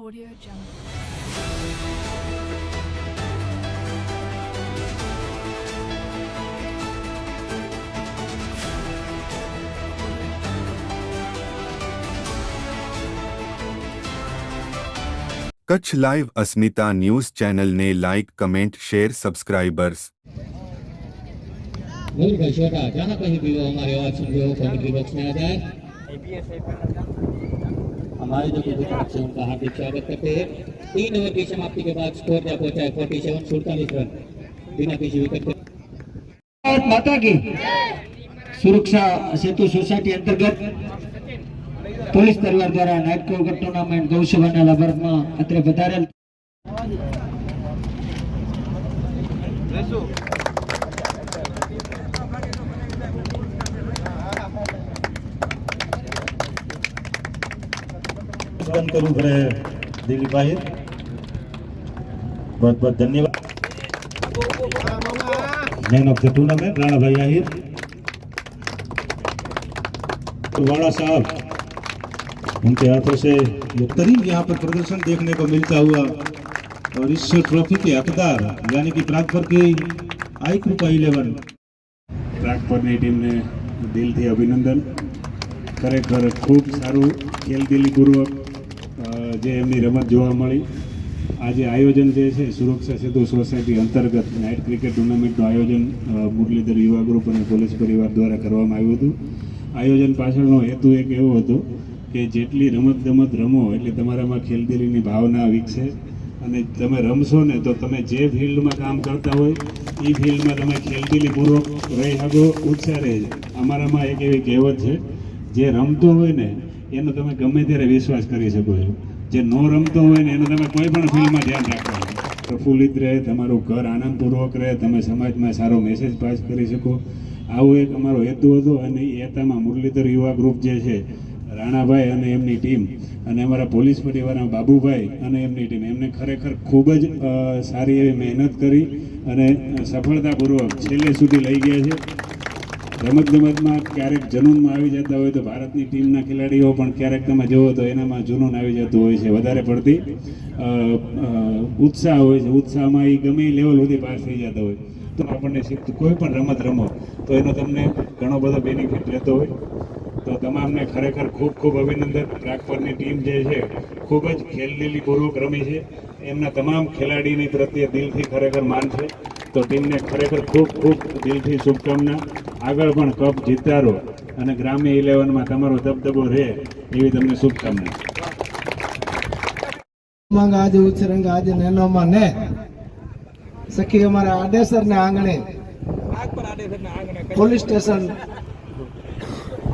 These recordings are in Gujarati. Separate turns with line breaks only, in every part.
Audio Jungle.
Kutch live Asmita news channel ने like comment share subscribers commentary box में आ जाए हमारे जो विधायक से उनका हार्दिक स्वागत करते हैं तीन ओवर की समाप्ति के बाद स्कोर जा पहुंचा है फोर्टी सेवन सुड़तालीस रन बिना किसी विकेट के
ભારત માતા કી સુરક્ષા સેતુ સોસાયટી અંતર્ગત પોલીસ પરિવાર દ્વારા નાઇટ ક્રિકેટ ટુર્નામેન્ટ ગૌસેવાના લાભાર્થમાં અત્રે વધારેલ
બંધ કરવું પડે દિલીપભાઈ बहुत बहुत धन्यवाद man of the tournament Rana bhai Ahir तो वाड़ा साहब उनके हाथों से बेहतरीन यहाँ पर प्रदर्शन देखने को मिलता हुआ और इस ट्रॉफी के हकदार यानी कि प्रागपुर की आई कृपा इलेवन પ્રાગપરની ટીમને દિલથી અભિનંદન ખરેખર ખૂબ સારું ખેલદિલીપૂર્વક અ, જે એમની રમત જોવા મળી. આજે આયોજન જે છે સુરક્ષા સેતુ સોસાયટી અંતર્ગત નાઇટ ક્રિકેટ ટુર્નામેન્ટનું આયોજન મુરલીધર યુવા ગ્રુપ અને પોલીસ પરિવાર દ્વારા કરવામાં આવ્યું હતું. આયોજન પાછળનો હેતુ એક એવો હતો કે જેટલી રમત ગમત રમો એટલે તમારામાં ખેલદિલીની ભાવના વિકસે અને તમે રમશો ને તો તમે જે ફિલ્ડમાં કામ કરતા હોય એ ફિલ્ડમાં તમે ખેલદીલીપૂર્વક રહી શકો ઉત્સાહ રહે. અમારામાં એક એવી કહેવત છે જે રમતો હોય ને એનો તમે ગમે ત્યારે વિશ્વાસ કરી શકો છો. જે ન રમતો હોય ને એનો તમે કોઈ પણ ફિલ્ડમાં ધ્યાન રાખો પ્રફુલ્લિત રહે, તમારું ઘર આનંદપૂર્વક રહે, તમે સમાજમાં સારો મેસેજ પાસ કરી શકો. આવો એક અમારો હેતુ હતો અને એ હેતામાં મુરલીધર યુવા ગ્રુપ જે છે, રાણાભાઈ અને એમની ટીમ અને અમારા પોલીસ પરિવારના બાબુભાઈ અને એમની ટીમ એમને ખરેખર ખૂબ જ સારી એવી મહેનત કરી અને સફળતાપૂર્વક છેલ્લે સુધી લઈ ગયા છે. રમત ગમતમાં ક્યારેક જનૂનમાં આવી જતા હોય તો ભારતની ટીમના ખેલાડીઓ પણ ક્યારેક તમે જુઓ તો એનામાં જુનૂન આવી જતું હોય છે. વધારે પડતી ઉત્સાહ હોય છે. ઉત્સાહમાં એ ગમે એ લેવલ સુધી પાસ થઈ જતા હોય. તો આપણને શીખતું કોઈ પણ રમત રમો, તો એનો તમને ઘણો બધો બેનિફિટ રહેતો હોય. તો તમામને ખરેખર ખૂબ ખૂબ અભિનંદન. પ્રાગપરની ટીમ જે છે, ખૂબ જ ખેલદીલીપૂર્વક રમી છે. એમના તમામ ખેલાડીની પ્રત્યે દિલથી ખરેખર માન છે. તો ટીમને ખરેખર ખૂબ ખૂબ દિલથી શુભકામના. આગળ પણ કપ જીતારો અને ગ્રામ્ય ઇલેવનમાં તમારો દબદબો રહે એવી તમને શુભકામના.
ઉમંગ આજે ઉછરંગ આજે નેનોમાં ને સખી અમારા આડેસર ને આંગણે, પોલીસ સ્ટેશન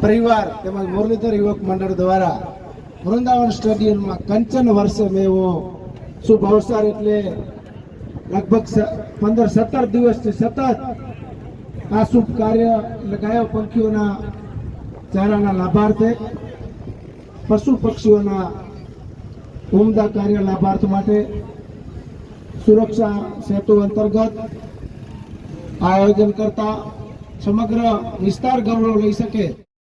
પરિવાર તેમજ મુરલીધર યુવક મંડળ દ્વારા વૃંદાવન સ્ટેડિયમમાં કંચન વર્ષે મેં શુભ અવસર એટલે લગભગ પંદર, સત્તર દિવસથી સતત આ શુભ કાર્ય એટલે ગાયો પંખીઓના ચારાના લાભાર્થે, પશુ પક્ષીઓના ઉમદા કાર્ય લાભાર્થ માટે સુરક્ષા સેતુ અંતર્ગત આયોજન કરતા સમગ્ર વિસ્તાર ગૌરવ લઈ શકે.